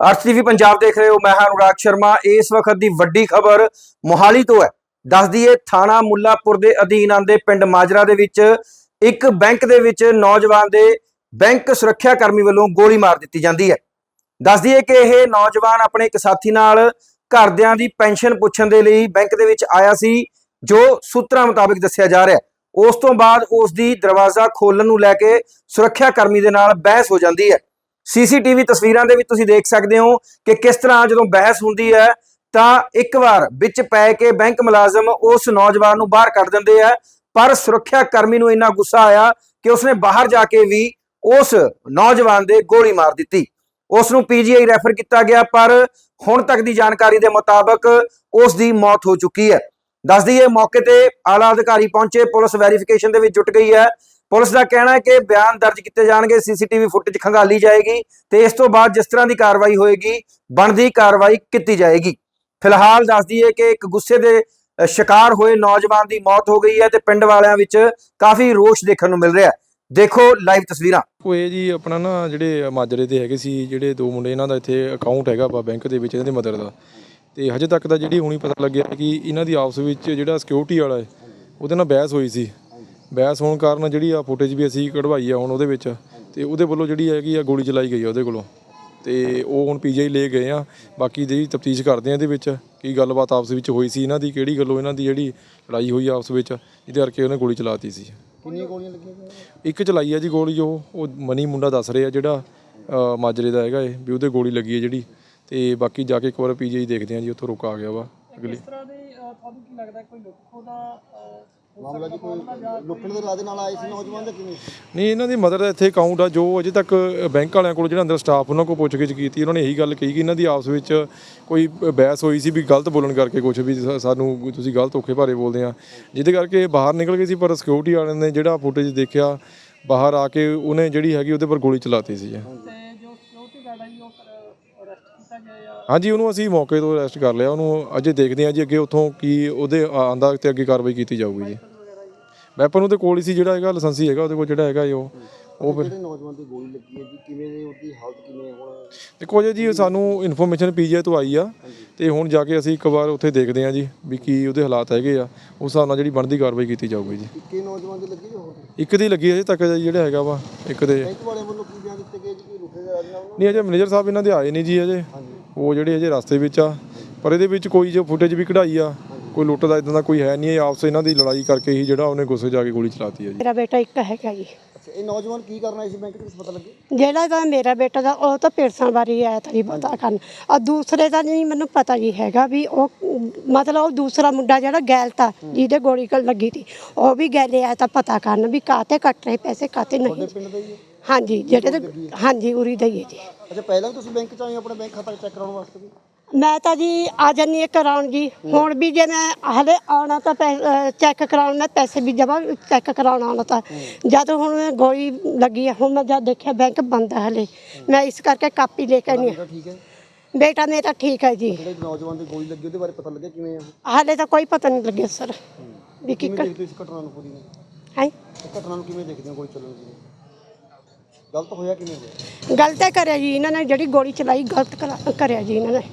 ਅਰਥ ਟੀਵੀ ਪੰਜਾਬ ਦੇਖ ਰਹੇ ਹੋ, ਮੈਂ ਹਾਂ ਅਨੁਰਾਗ ਸ਼ਰਮਾ। ਇਸ ਵਕਤ ਦੀ ਵੱਡੀ ਖਬਰ ਮੋਹਾਲੀ ਤੋਂ ਹੈ। ਦੱਸ ਦਈਏ, ਥਾਣਾ ਮੁੱਲਾਪੁਰ ਦੇ ਅਧੀਨ ਆਉਂਦੇ ਪਿੰਡ ਮਾਜਰਾ ਦੇ ਵਿੱਚ ਇੱਕ ਬੈਂਕ ਦੇ ਵਿੱਚ ਨੌਜਵਾਨ ਦੇ ਬੈਂਕ ਸੁਰੱਖਿਆ ਕਰਮੀ ਵੱਲੋਂ ਗੋਲੀ ਮਾਰ ਦਿੱਤੀ ਜਾਂਦੀ ਹੈ। ਦੱਸ ਦਈਏ ਕਿ ਇਹ ਨੌਜਵਾਨ ਆਪਣੇ ਇੱਕ ਸਾਥੀ ਨਾਲ ਘਰਦਿਆਂ ਦੀ ਪੈਨਸ਼ਨ ਪੁੱਛਣ ਦੇ ਲਈ ਬੈਂਕ ਦੇ ਵਿੱਚ ਆਇਆ ਸੀ, ਜੋ ਸੂਤਰਾਂ ਮੁਤਾਬਕ ਦੱਸਿਆ ਜਾ ਰਿਹਾ ਉਸ ਤੋਂ ਬਾਅਦ ਉਸ ਦੀ ਦਰਵਾਜ਼ਾ ਖੋਲਣ ਨੂੰ ਲੈ ਕੇ ਸੁਰੱਖਿਆ ਕਰਮੀ ਦੇ ਨਾਲ ਬਹਿਸ ਹੋ ਜਾਂਦੀ ਹੈ। ਸੀਸੀਟੀਵੀ ਤਸਵੀਰਾਂ ਦੇ ਵਿੱਚ ਤੁਸੀਂ ਦੇਖ ਸਕਦੇ ਹੋ ਕਿ ਕਿਸ ਤਰ੍ਹਾਂ ਜਦੋਂ ਬਹਿਸ ਹੁੰਦੀ ਹੈ, ਤਾਂ ਇੱਕ ਵਾਰ ਵਿੱਚ ਪੈ ਕੇ ਬੈਂਕ ਮੁਲਾਜ਼ਮ ਉਸ ਨੌਜਵਾਨ ਨੂੰ ਬਾਹਰ ਕੱਢ ਦਿੰਦੇ ਆ, ਪਰ ਸੁਰੱਖਿਆ ਕਰਮੀ ਨੂੰ ਇੰਨਾ ਗੁੱਸਾ ਆਇਆ ਕਿ ਉਸਨੇ ਬਾਹਰ ਜਾ ਕੇ ਵੀ ਉਸ ਨੌਜਵਾਨ ਦੇ ਗੋਲੀ ਮਾਰ ਦਿੱਤੀ। ਉਸ ਨੂੰ ਪੀਜੀਆਈ ਰੈਫਰ ਕੀਤਾ ਗਿਆ, ਪਰ ਹੁਣ ਤੱਕ ਦੀ ਜਾਣਕਾਰੀ ਦੇ ਮੁਤਾਬਕ ਉਸ ਦੀ ਮੌਤ ਹੋ ਚੁੱਕੀ ਹੈ। ਦੱਸ ਦਈਏ ਮੌਕੇ ਤੇ ਆਲਾ ਅਧਿਕਾਰੀ ਪਹੁੰਚੇ, ਪੁਲਿਸ ਵੈਰੀਫਿਕੇਸ਼ਨ ਦੇ ਵਿੱਚ ਜੁਟ ਗਈ ਹੈ ਪੁਲਿਸ ਦਾ ਕਹਿਣਾ ਹੈ ਕਿ ਬਿਆਨ ਦਰਜ ਕੀਤੇ ਜਾਣਗੇ, ਸੀਸੀਟੀਵੀ ਫੁਟੇਜ ਖੰਗਾਲੀ ਜਾਏਗੀ ਤੇ ਇਸ ਤੋਂ ਬਾਅਦ ਜਿਸ ਤਰ੍ਹਾਂ ਦੀ ਕਾਰਵਾਈ ਹੋਏਗੀ, ਬਣਦੀ ਕਾਰਵਾਈ ਕੀਤੀ ਜਾਏਗੀ। ਫਿਲਹਾਲ ਦੱਸ ਦਈਏ ਕਿ ਇੱਕ ਗੁੱਸੇ ਦੇ ਸ਼ਿਕਾਰ ਹੋਏ ਨੌਜਵਾਨ ਦੀ ਮੌਤ ਹੋ ਗਈ ਹੈ ਤੇ ਪਿੰਡ ਵਾਲਿਆਂ ਵਿੱਚ ਕਾਫੀ ਰੋਸ਼ ਦੇਖਣ ਨੂੰ ਮਿਲ ਰਿਹਾ ਹੈ। ਦੇਖੋ ਲਾਈਵ ਤਸਵੀਰਾਂ। ਉਹ ਇਹ ਜੀ ਆਪਣਾ ਨਾ ਜਿਹੜੇ ਮਾਜਰੇ ਦੇ ਹੈਗੇ ਸੀ, ਜਿਹੜੇ ਦੋ ਮੁੰਡੇ ਇਹਨਾਂ ਦਾ ਇੱਥੇ ਅਕਾਊਂਟ ਹੈਗਾ ਵਾ ਬੈਂਕ ਦੇ ਵਿੱਚ ਇਹਨਾਂ ਦੇ ਮਦਰ ਦਾ। ਤੇ ਹਜੇ ਤੱਕ ਤਾਂ ਜਿਹੜੀ ਹੁਣੀ ਪਤਾ ਲੱਗਿਆ ਕਿ ਇਹਨਾਂ ਦੀ ਆਪਸ ਵਿੱਚ ਜਿਹੜਾ ਸਿਕਿਉਰਿਟੀ ਵਾਲਾ ਹੈ, ਉਹਦੇ ਨਾਲ ਬਹਿਸ ਹੋਈ ਸੀ। ਬਹਿਸ ਹੋਣ ਕਾਰਨ ਜਿਹੜੀ ਆ ਫੁਟੇਜ ਵੀ ਅਸੀਂ ਕਢਵਾਈ ਆ ਹੁਣ ਉਹਦੇ ਵਿੱਚ ਤੇ ਉਹਦੇ ਵੱਲੋਂ ਜਿਹੜੀ ਹੈਗੀ ਆ ਗੋਲੀ ਚਲਾਈ ਗਈ ਆ ਉਹਦੇ ਕੋਲੋਂ। ਤੇ ਉਹ ਹੁਣ ਪੀਜੀਆਈ ਲੈ ਗਏ ਆ। ਬਾਕੀ ਜਿਹੜੀ ਤਫਤੀਸ਼ ਕਰਦੇ ਆ ਇਹਦੇ ਵਿੱਚ ਕੀ ਗੱਲਬਾਤ ਆਪਸ ਵਿੱਚ ਹੋਈ ਸੀ ਇਹਨਾਂ ਦੀ ਕਿਹੜੀ ਗੱਲੋਂ ਇਹਨਾਂ ਦੀ ਜਿਹੜੀ ਲੜਾਈ ਹੋਈ ਆਪਸ ਵਿੱਚ ਜਿਹਦੇ ਕਰਕੇ ਉਹਨੇ ਗੋਲੀ ਚਲਾਤੀ ਸੀ। ਕਿੰਨੀਆਂ ਗੋਲੀਆਂ ਲੱਗੀਆਂ? ਇੱਕ ਚਲਾਈ ਆ ਜੀ ਗੋਲੀ ਉਹ ਉਹ ਮਨੀ ਮੁੰਡਾ ਦੱਸ ਰਿਹਾ ਜਿਹੜਾ ਮਾਜਰੇ ਦਾ ਹੈਗਾ ਇਹ ਵੀ ਉਹਦੇ ਗੋਲੀ ਲੱਗੀ ਹੈ ਜਿਹੜੀ। ਤੇ ਬਾਕੀ ਜਾ ਕੇ ਇੱਕ ਵਾਰ ਪੀਜੀਆਈ ਦੇਖਦੇ ਆ ਜੀ ਉੱਥੋਂ ਰੁਕ ਆ ਗਿਆ ਵਾ। ਅਗਲੀ ਦੇ ਤੁਹਾਨੂੰ ਕੀ ਲੱਗਦਾ ਕੋਈ ਲੁੱਟਖੋ ਦਾ ਅਹ, ਮਾਮਲਾ ਜੀ ਕੋਈ ਲੁੱਟਣ ਦੇ ਇਰਾਦੇ ਨਾਲ ਆਏ ਸੀ ਨੌਜਵਾਨ ਦਾ ਕਿਵੇਂ? ਨਹੀਂ ਇਹਨਾਂ ਦੀ ਮਦਰ ਦਾ ਇੱਥੇ ਅਕਾਊਂਟ ਆ ਜੋ ਅਜੇ ਤੱਕ ਬੈਂਕ ਵਾਲਿਆਂ ਕੋਲ ਜਿਹੜਾ ਅੰਦਰ ਸਟਾਫ ਉਹਨਾਂ ਕੋਲ ਪੁੱਛਗਿੱਛ ਕੀਤੀ ਉਹਨਾਂ ਨੇ ਇਹੀ ਗੱਲ ਕਹੀ ਕਿ ਇਹਨਾਂ ਦੀ ਆਪਸ ਵਿੱਚ ਕੋਈ ਬਹਿਸ ਹੋਈ ਸੀ ਵੀ ਗਲਤ ਬੋਲਣ ਕਰਕੇ ਕੁਝ ਵੀ ਸਾਨੂੰ ਤੁਸੀਂ ਗਲਤ ਔਖੇ ਭਾਰੇ ਬੋਲਦੇ ਆ। ਜਿਹਦੇ ਕਰਕੇ ਬਾਹਰ ਨਿਕਲ ਗਏ ਸੀ ਪਰ ਸਿਕਿਉਰਿਟੀ ਵਾਲਿਆਂ ਨੇ ਜਿਹੜਾ ਫੁਟੇਜ ਦੇਖਿਆ ਬਾਹਰ ਆ ਕੇ ਉਹਨੇ ਜਿਹੜੀ ਹੈਗੀ ਉਹਦੇ ਪਰ ਗੋਲੀ ਚਲਾਤੀ ਸੀ। ਜੀ ਤੇ ਜੋ ਸਿਕਿਉਰਿਟੀ ਗਾਰਡ ਹੈ ਜੀ, ਉਹ ਅਰੈਸਟ ਕੀਤਾ ਗਿਆ ਜਾਂ ਹਾਂਜੀ ਉਹਨੂੰ ਅਸੀਂ ਮੌਕੇ ਤੋਂ ਅਰੈਸਟ ਕਰ ਲਿਆ। ਉਹਨੂੰ ਅਜੇ ਦੇਖਦੇ ਹਾਂ ਜੀ ਅੱਗੇ ਉੱਥੋਂ ਕੀ ਉਹਦੇ ਆਂਦਾ ਤੇ ਅੱਗੇ ਕਾਰਵਾਈ ਕੀਤੀ ਜਾਊਗੀ ਜੀ। ਵੈਪਨ ਉਹਦੇ ਕੋਲ ਹੀ ਸੀ ਜਿਹੜਾ ਹੈਗਾ ਲਾਇਸੈਂਸੀ ਹੈਗਾ ਉਹਦੇ ਕੋਲ ਜਿਹੜਾ ਹੈਗਾ ਉਹ। ਉਹ ਫਿਰ ਜਿਹੜੇ ਨੌਜਵਾਨ ਦੀ ਗੋਲੀ ਲੱਗੀ ਹੈ ਜੀ? ਕਿਵੇਂ ਦੇ ਉਹਦੀ ਹਾਲਤ ਕਿਵੇਂ ਹੈ ਹੁਣ? ਦੇਖੋ ਜੀ ਜੀ ਸਾਨੂੰ ਇਨਫੋਰਮੇਸ਼ਨ ਪੀਜੀਆਈ ਤੋਂ ਆਈ ਆ ਤੇ ਹੁਣ ਜਾ ਕੇ ਅਸੀਂ ਇੱਕ ਵਾਰ ਉੱਥੇ ਦੇਖਦੇ ਹਾਂ ਜੀ ਵੀ ਕੀ ਉਹਦੇ ਹਾਲਾਤ ਹੈਗੇ ਆ। ਉਸ ਹਿਸਾਬ ਨਾਲ ਜਿਹੜੀ ਬਣਦੀ ਕਾਰਵਾਈ ਕੀਤੀ ਜਾਊਗੀ ਜੀ। ਇੱਕੇ ਨੌਜਵਾਨ ਦੀ ਲੱਗੀ ਜਾਂ ਹੋਰ? ਇੱਕ ਦੀ ਲੱਗੀ ਅਜੇ ਤੱਕ ਜਿਹੜਾ ਹੈਗਾ ਵਾ ਇੱਕ ਦੇ। ਬੈਂਕ ਵਾਲਿਆਂ ਵੱਲੋਂ ਕੀ ਬਿਆਨ ਦਿੱਤੇ ਗਏ ਜੀ ਕਿ ਦੇ ਇਰਾਦੇ ਨਾਲ ਉਹਨਾਂ ਨਹੀਂ ਅਜੇ ਮੈਨੇਜਰ ਸਾਹਿਬ ਇਹਨਾਂ ਦੇ ਆਏ ਨਹੀਂ ਜੀ ਅਜੇ। ਉਹ ਜਿਹੜੇ ਅਜੇ ਰਸਤੇ ਵਿੱਚ ਆ ਪਰ ਇਹਦੇ ਵਿੱਚ ਕੋਈ ਜੋ ਫੁਟੇਜ ਵੀ ਕਢਾਈ ਆ ਕੋਈ ਲੁੱਟ ਦਾ ਇਦਾਂ ਦਾ ਕੋਈ ਹੈ ਨਹੀਂ ਇਹ ਆਪਸ ਇਹਨਾਂ ਦੀ ਲੜਾਈ ਕਰਕੇ ਹੀ ਜਿਹੜਾ ਉਹਨੇ ਗੁੱਸੇ ਜਾ ਕੇ ਗੋਲੀ ਚਲਾਤੀ ਆ ਜੀ। ਮੇਰਾ ਬੇਟਾ ਇੱਕ ਹੈਗਾ ਜੀ। ਅੱਛਾ ਇਹ ਨੌਜਵਾਨ ਕੀ ਕਰਨ ਆਏ ਸੀ ਬੈਂਕ ਦੇ ਵਿੱਚ ਪਤਾ ਲੱਗੇ? ਜਿਹੜਾ ਤਾਂ ਮੇਰਾ ਬੇਟਾ ਦਾ ਉਹ ਤਾਂ ਪੇਰਸਾਂ ਬਾਰੇ ਆਇਆ ਤਾਂ ਜੀ ਪਤਾ ਕਰਨ। ਆ ਦੂਸਰੇ ਦਾ ਨਹੀਂ ਮੈਨੂੰ ਪਤਾ ਜੀ ਹੈਗਾ ਵੀ ਉਹ ਅਮ, ਮਤਲਬ ਉਹ ਦੂਸਰਾ ਮੁੰਡਾ ਜਿਹੜਾ ਗੈਲ ਤਾ ਜਿਹਦੇ ਗੋਲੀ ਕਲ ਲੱਗੀ ਸੀ ਉਹ ਵੀ ਗੈਲੇ ਆਇਆ ਤਾਂ ਪਤਾ ਕਰਨ ਵੀ ਕਾਤੇ ਕੱਟ ਰਹੇ ਪੈਸੇ ਕਾਤੇ ਨਹੀਂ। ਪਿੰਡ ਦਾ ਹੀ ਹੈ? ਹਾਂਜੀ ਜਿਹੜੇ ਤੇ ਹਾਂਜੀ ਉਰੀ ਦਾ ਹੀ ਹੈ ਜੀ। ਅੱਛਾ ਪਹਿਲਾਂ ਵੀ ਤੁਸੀਂ ਬੈਂਕ ਚ ਆਏ ਹੋ ਆਪਣੇ ਬੈਂਕ ਖਾਤਾ ਚੈੱਕ ਕਰਾਉਣ ਵਾਸਤੇ ਵੀ? ਮੈਂ ਤਾਂ ਜੀ ਆ ਜਾਨੀ ਇੱਕ ਕਰਾਉਣ ਜੀ। ਹੁਣ ਵੀ ਜੇ ਮੈਂ ਹਲੇ ਆਉਣਾ ਤਾਂ ਚੈੱਕ ਕਰਾਉਣ ਮੈਂ ਪੈਸੇ ਵੀ ਜਮਾ ਚੈੱਕ ਕਰਾਉਣ ਆਉਣਾ ਤਾਂ। ਜਦ ਹੁਣ ਗੋਲੀ ਲੱਗੀ ਹੈ ਹੁਣ ਮੈਂ ਜਦ ਦੇਖਿਆ ਬੈਂਕ ਬੰਦ ਹੈ ਹਲੇ। ਮੈਂ ਇਸ ਕਰਕੇ ਕਾਪੀ ਲੈ ਕੇ ਨਹੀਂ ਠੀਕ ਹੈ? ਬੇਟਾ ਮੇਰਾ ਠੀਕ ਹੈ ਜੀ। ਜਿਹੜੇ ਨੌਜਵਾਨ ਦੀ ਗੋਲੀ ਲੱਗੀ ਉਹਦੇ ਬਾਰੇ ਪਤਾ ਲੱਗਿਆ ਕਿਵੇਂ ਆ? ਉਹ? ਹਾਲੇ ਤਾਂ ਕੋਈ ਪਤਾ ਨਹੀਂ ਲੱਗਿਆ ਸਰ। ਵੀ ਕੀ ਕਿਵੇਂ ਦੇਖਦੇ ਹੋ ਇਸ ਘਟਨਾ ਨੂੰ ਪੂਰੀ? ਨੂੰ ਹੈ? ਇਸ ਘਟਨਾ ਨੂੰ ਕਿਵੇਂ ਦੇਖਦੇ ਹੋ ਗੋਲੀ ਚੱਲਣ ਦੀ? ਗਲਤ ਹੋਇਆ ਕਿਵੇਂ ਹੋਇਆ? ਗਲਤ ਹੈ ਕਰਿਆ ਜੀ ਇਹਨਾਂ ਨੇ ਜਿਹੜੀ ਗੋਲੀ ਚਲਾਈ ਗਲਤ ਕਰਾ- ਕਰਿਆ ਜੀ ਇਹਨਾਂ ਨੇ।